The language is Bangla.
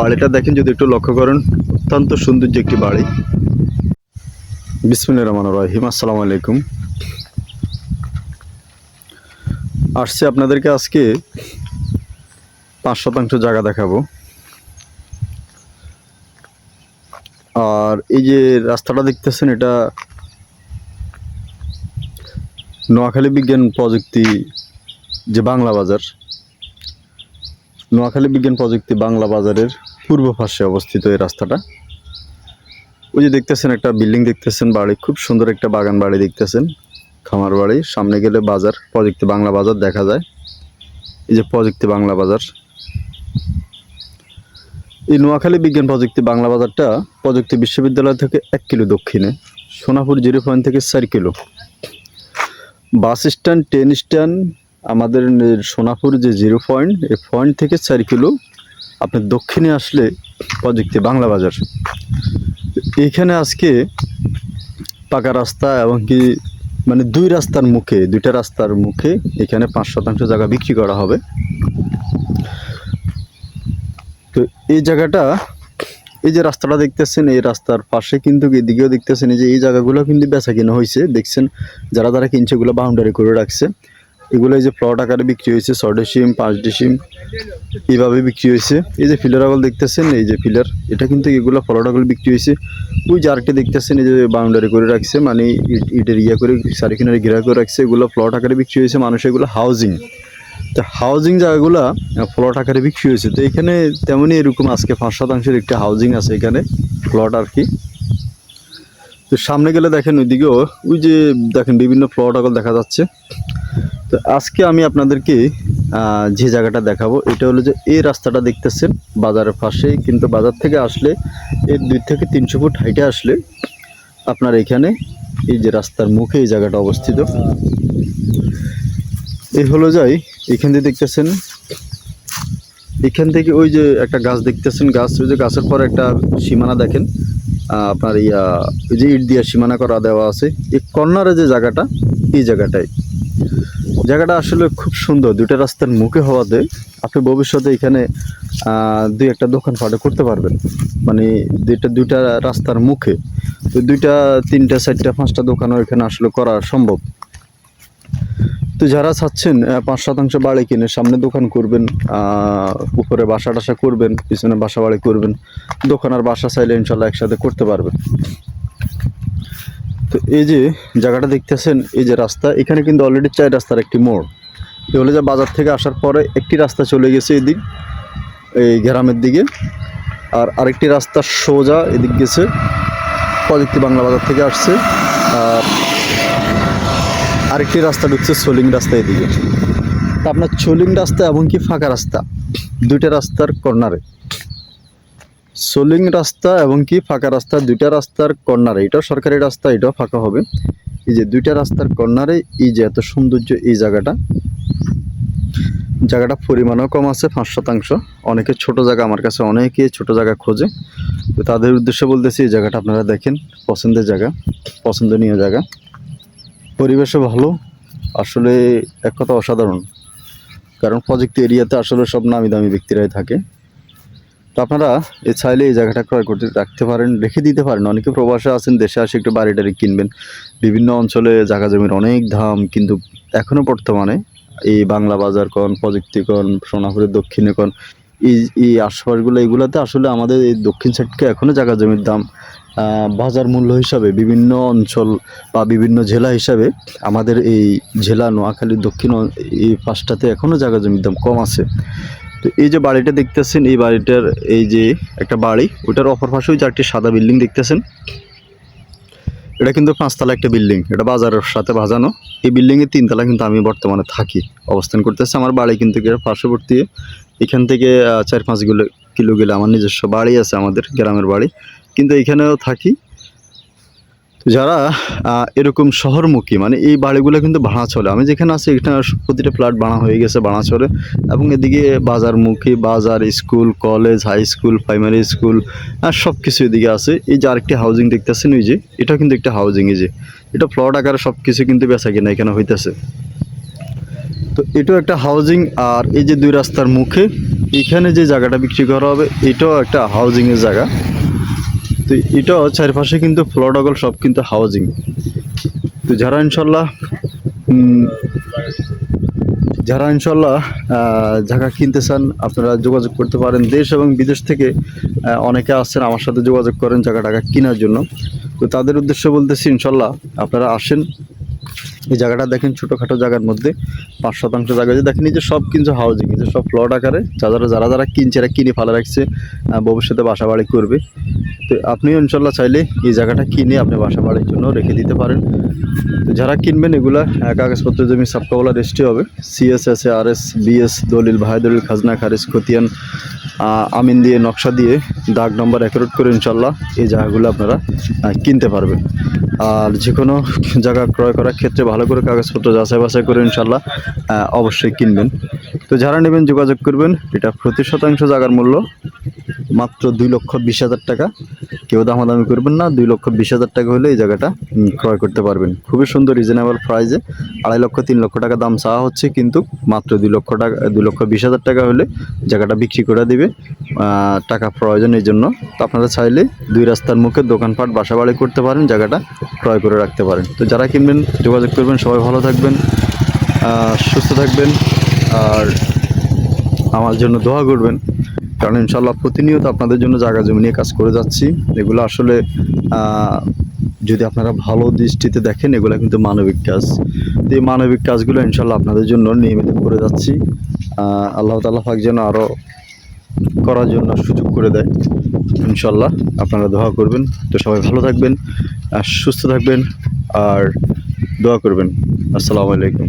বাড়িটা দেখেন, যদি একটু লক্ষ্য করেন, অত্যন্ত সৌন্দর্য একটি বাড়ি। বিসমিল্লা রহমান রহিম, আসসালামু আলাইকুম। আসছে আপনাদেরকে আজকে পাঁচ শতাংশ জায়গা দেখাবো। আর এই যে রাস্তাটা দেখতেছেন, এটা নোয়াখালী বিজ্ঞান প্রযুক্তি যে বাংলা বাজার নোয়াখালী বিজ্ঞান প্রযুক্তি বাংলা বাজারের পূর্ব পাশে অবস্থিত এই রাস্তাটা। ওই যে দেখতেছেন একটা বিল্ডিং দেখতেছেন, বাড়ি, খুব সুন্দর একটা বাগান বাড়ি দেখতেছেন। খামার বাড়ি, সামনে গেলে বাজার, প্রযুক্তি বাংলা বাজার দেখা যায়। এই যে প্রযুক্তি বাংলা বাজার। এই নোয়াখালী বিজ্ঞান প্রযুক্তি বাংলা বাজারটা প্রযুক্তি বিশ্ববিদ্যালয় থেকে এক কিলো দক্ষিণে, সোনাপুর জিরো পয়েন্ট থেকে চার kilo. Bus stand, train stand আমাদের সোনাপুর যে জিরো পয়েন্ট এই পয়েন্ট থেকে চার কিলো আপনি দক্ষিণে আসলে প্রযুক্তি বাংলা বাজার। এইখানে আজকে পাকা রাস্তা এবং কি মানে দুই রাস্তার মুখে, দুইটা রাস্তার মুখে এখানে পাঁচ শতাংশ জায়গা বিক্রি করা হবে। তো এই জায়গাটা, এই যে রাস্তাটা দেখতেছেন, এই রাস্তার পাশে কিন্তু এদিকেও দেখতেছেন, এই যে এই জায়গাগুলো কিন্তু বেচা কিনা হয়েছে দেখছেন, যারা যারা কিনছে ওগুলো বাউন্ডারি করে রাখছে। এগুলো এই যে প্লট আকারে বিক্রি হয়েছে ছ ডিসিম পাঁচ ডিসিম এইভাবে বিক্রি হয়েছে। এই যে ফিলার আগল দেখতেছেন, এই যে ফিলার এটা কিন্তু এগুলো প্লট আগল বিক্রি হয়েছে। ওই যে আরেকটা দেখতেছেন, এই যে বাউন্ডারি করে রাখছে মানে ইট- ইটের ইয়ে করে চারিখানে ঘেরা করে রাখছে, এগুলো প্লট আকারে বিক্রি হয়েছে, মানুষ এগুলো হাউজিং তো হাউজিং জায়গাগুলো প্লট আকারে বিক্রি হয়েছে। তো এখানে তেমনই এরকম আজকে পাঁচ শতাংশের একটা হাউজিং আছে এখানে প্লট আর কি। তো সামনে গেলে দেখেন ওইদিকেও, ওই যে দেখেন বিভিন্ন প্লট আগল দেখা যাচ্ছে। তো আজকে আমি আপনাদেরকে যে জায়গাটা দেখাবো, এটা হলো যে এই রাস্তাটা দেখতেছেন, বাজারের পাশে কিন্তু বাজার থেকে আসলে এর দুই থেকে তিনশো ফুট হাইটে আসলে আপনার এখানে এই যে রাস্তার মুখে এই জায়গাটা অবস্থিত। এই হলো যাই, এখান থেকে দেখতেছেন, এখান থেকে ওই যে একটা গাছ দেখতেছেন, গাছ, ওই যে গাছের পর একটা সীমানা দেখেন আপনার ইয়া, ওই যে ইট দিয়ে সীমানা করা দেওয়া আছে, এই কর্নারে যে জায়গাটা, এই জায়গাটাই। জায়গাটা আসলে খুব সুন্দর, দুইটা রাস্তার মুখে হওয়াতে আপনি ভবিষ্যতে এখানে দুই একটা দোকান ফাটে করতে পারবেন। মানে দুইটা দুইটা রাস্তার মুখে। তো দুইটা, তিনটা, চারটা, পাঁচটা দোকানও এখানে আসলে করা সম্ভব। তো যারা চাচ্ছেন পাঁচ শতাংশ বাড়ি কিনে সামনে দোকান করবেন উপরে বাসা টাসা করবেন, পিছনে বাসা বাড়ি করবেন, দোকান আর বাসা চাইলে ইনশাল্লাহ একসাথে করতে পারবেন। তো এই যে জায়গাটা দেখতেছেন, এই যে রাস্তা, এখানে কিন্তু অলরেডি চার রাস্তার একটি মোড়। এ হলো যে বাজার থেকে আসার পরে একটি রাস্তা চলে গেছে এদিক, এই গ্রামের দিকে। আর আরেকটি রাস্তা সোজা এদিক গেছে, প্রযুক্তি বাংলা বাজার থেকে আসছে। আর আরেকটি রাস্তা ঢুকছে সোলিং রাস্তা এদিকে। তা আপনার সোলিং রাস্তা এবং কি ফাঁকা রাস্তা? দুইটা রাস্তার কর্নারে সোলিং রাস্তা এবং কি ফাঁকা রাস্তা? দুইটা রাস্তার কর্নারে। এটাও সরকারি রাস্তা, এটাও ফাঁকা হবে। এই যে দুইটা রাস্তার কর্নারে, এই যে এত সৌন্দর্য, এই জায়গাটা। জায়গাটা পরিমাণও কম আছে, পাঁচ শতাংশ। অনেকে ছোট জায়গা, আমার কাছে অনেকে ছোট জায়গা খোঁজে। তো তাদের উদ্দেশ্যে বলতেছি, এই জায়গাটা আপনারা দেখেন, পছন্দের জায়গা, পছন্দনীয় জায়গা। পরিবেশও ভালো, আসলে এক কথা অসাধারণ। কারণ প্রযুক্তি এরিয়াতে আসলে সব নামি দামি ব্যক্তিরাই থাকে। তো আপনারা এ চাইলে এই জায়গাটা ক্রয় করতে রাখতে পারেন, রেখে দিতে পারেন। অনেকে প্রবাসে আছেন, দেশে আসে একটু বাড়ি টাড়ি কিনবেন। বিভিন্ন অঞ্চলে জায়গা জমির অনেক দাম, কিন্তু এখনও বর্তমানে এই বাংলা বাজার কন, প্রযুক্তি কন, সোনাপুরের দক্ষিণে কন, এই এই আশপাশগুলো, এগুলোতে আসলে আমাদের এই দক্ষিণ সাইডকে এখনও জায়গা জমির দাম বাজার মূল্য হিসাবে বিভিন্ন অঞ্চল বা বিভিন্ন জেলা হিসাবে আমাদের এই জেলা নোয়াখালীর দক্ষিণ, এই পাশটাতে এখনও জায়গা জমির দাম কম আছে। তো এই যে বাড়িটা দেখতেছেন, এই বাড়িটার এই যে একটা বাড়ি, ওটার অপর পাশে ওই যে একটি সাদা বিল্ডিং দেখতেছেন। এটা কিন্তু পাঁচতলা একটা বিল্ডিং, এটা বাজারের সাথে বাজানো। এই বিল্ডিংয়ের তিনতলা কিন্তু আমি বর্তমানে থাকি, অবস্থান করতেছি। আমার বাড়ি কিন্তু পার্শ্ববর্তী, এখান থেকে চার পাঁচ কিলো কিলো গেলে আমার নিজস্ব বাড়ি আছে, আমাদের গ্রামের বাড়ি। কিন্তু এখানেও থাকি। যারা এরকম শহরমুখী মানে এই বাড়িগুলো কিন্তু ভাড়া চলে আমি যেখানে আছি, এখানে প্রতিটা ফ্ল্যাট ভাড়া হয়ে গেছে ভাড়া চলে এবং এদিকে বাজারমুখী, বাজার, school, college, high school, primary school, আর সব কিছু এদিকে আছে। এই যে আরেকটি হাউজিং দেখতেছেন ওই যে, এটা কিন্তু একটা হাউজিং এই যে। এটা প্লট আকারে সব কিছু কিন্তু বেচা কিনা এখানে হইতেছে। তো এটাও একটা হাউজিং আর এই যে দুই রাস্তার মুখে, এখানে যে জায়গাটা বিক্রি করা হবে, এটাও একটা হাউজিংয়ের জায়গা। তো এটাও চারিপাশে কিন্তু ফ্লোডগল সব কিন্তু হাউজিং তো যারা ইনশাল্লাহ যারা ইনশাল্লাহ ঝাঁকা কিনতে চান, আপনারা যোগাযোগ করতে পারেন। দেশ এবং বিদেশ থেকে অনেকে আসছেন, আমার সাথে যোগাযোগ করেন জায়গা টাকা কেনার জন্য। তো তাদের উদ্দেশ্য বলতেছি, ইনশাল্লাহ আপনারা আসেন। এই জায়গাটা দেখেন ছোটোখাটো জায়গার মধ্যে, পাঁচ শতাংশ জায়গা যে দেখেন এই যে সব কিন্তু হাউজিং যে সব প্লট আকারে যারা যারা যারা কিনছে, এরা কিনে ফেলা রাখছে ভবিষ্যতে বাসা বাড়ি করবে। তো আপনিও ইনশাল্লাহ চাইলে এই জায়গাটা কিনে আপনি বাসা বাড়ির জন্য রেখে দিতে পারেন। তো যারা কিনবেন এগুলা কাগজপত্র জমি সাবকাওয়ালা রেজিস্ট্রি হবে। সিএসএস আর এস বিএস দলিল, ভাই দলিল, খাজনা, খারিজ, খতিয়ান আমিন দিয়ে, নকশা দিয়ে, দাগ নম্বর অ্যাকুরেট করে ইনশাল্লাহ এই জায়গাগুলো আপনারা কিনতে পারবেন। আর যে কোনো জায়গা ক্রয় করার ক্ষেত্রে ভালো করে কাগজপত্র যাচাই বাছাই করে ইনশাল্লাহ অবশ্যই কিনবেন। তো যারা নেবেন যোগাযোগ করবেন, এটা প্রতি শতাংশ জায়গার মূল্য। মাত্র দুই লক্ষ বিশ হাজার টাকা। কেউ দামাদামি করবেন না, দুই লক্ষ বিশ হাজার টাকা হলে এই জায়গাটা ক্রয় করতে পারবেন। খুবই সুন্দর রিজনেবল প্রাইজে আড়াই লক্ষ, তিন লক্ষ টাকা দাম চাওয়া হচ্ছে, কিন্তু মাত্র দুই লক্ষ টাকা, দুই লক্ষ বিশ হাজার টাকা হলে জায়গাটা বিক্রি করে দিবে টাকা প্রয়োজন এই জন্য। তো আপনারা চাইলে দুই রাস্তার মুখে দোকানপাট বাসা বাড়ি করতে পারেন, জায়গাটা ক্রয় করে রাখতে পারেন। তো যারা কিনবেন, যোগাযোগ করবেন, সবাই ভালো থাকবেন সুস্থ থাকবেন, আর আমার জন্য দোয়া করবেন। কারণ ইনশাল্লাহ প্রতিনিয়ত আপনাদের জন্য জায়গা জমি নিয়ে কাজ করে যাচ্ছি। এগুলো আসলে যদি আপনারা ভালো দৃষ্টিতে দেখেন, এগুলো কিন্তু মানবিক কাজ। তো এই মানবিক কাজগুলো ইনশাল্লাহ আপনাদের জন্য নিয়মিত করে যাচ্ছি। আল্লাহ তালা পাক যেন আরও করার জন্য সুযোগ করে দেয়। ইনশাল্লাহ আপনারা দোয়া করবেন। তো সবাই ভালো থাকবেন সুস্থ থাকবেন, আর দোয়া করবেন। আসসালামু আলাইকুম।